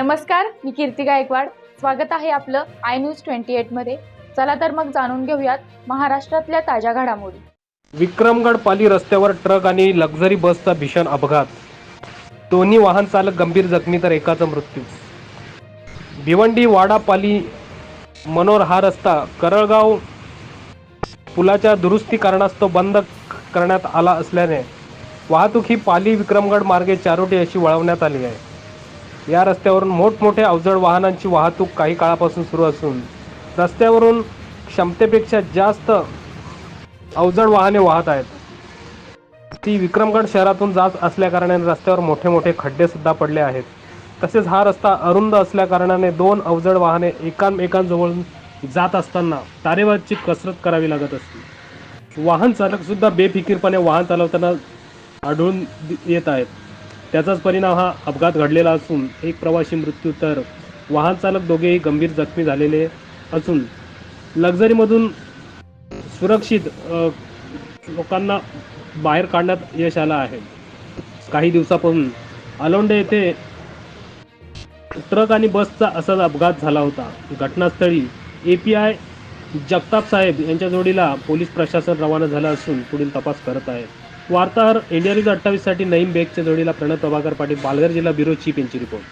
नमस्कार मी कीर्ती गायकवाड. स्वागत आहे आपलं आय न्यूज ट्वेंटी एटमध्ये चला तर मग जाणून घेऊयात महाराष्ट्रातल्या ताज्या घडामोडी. विक्रमगड पाली रस्त्यावर ट्रक आणि लक्झरी बसचा भीषण अपघात. दोन्ही वाहन चालक गंभीर जखमी तर एकाचा मृत्यू. भिवंडी वाडा पाली मनोर हा रस्ता करळगाव पुलाच्या दुरुस्ती कारणास्तव बंद करण्यात आला असल्याने वाहतूक ही पाली विक्रमगड मार्गे चारोटी अशी वळवण्यात आली आहे. या रस्त्यावरून मोठमोठ्या अवजड वाहनांची वाहतूक काही काळापासून सुरू असून रस्त्यावरून क्षमतेपेक्षा जास्त अवजड वाहने वाहत आहेत. ती विक्रमगड शहरातून जात असल्याकारणाने रस्त्यावर मोठे मोठे खड्डेसुद्धा पडले आहेत. तसेच हा रस्ता अरुंद असल्याकारणाने दोन अवजड वाहने एकामेकांजवळ जात असताना तारेवरची कसरत करावी लागत असते. वाहन चालकसुद्धा बेफिकीरपणे वाहन चालवताना आढळून येत आहेत. त्याचाच परिणाम हा अपघात घडलेला असून एक प्रवासी मृत्यू तर वाहन चालक दोघेही गंभीर जखमी झालेले असून लक्झरीमधून सुरक्षित लोकांना बाहेर काढण्यात यश आलं आहे. काही दिवसापासून अलोंडे येथे ट्रक आणि बसचा असाच अपघात झाला होता. घटनास्थळी ए पी आय जगताप साहेब यांच्या जोडीला पोलीस प्रशासन रवाना झालं असून पुढील तपास करत आहे वार्ताहर इंडिया न्यूज अठ्ठावीससाठी नईम बेगच्या जोडीला प्रणव प्रभाकर पाटील पालघर जिल्हा ब्युरो चीफ यांची रिपोर्ट.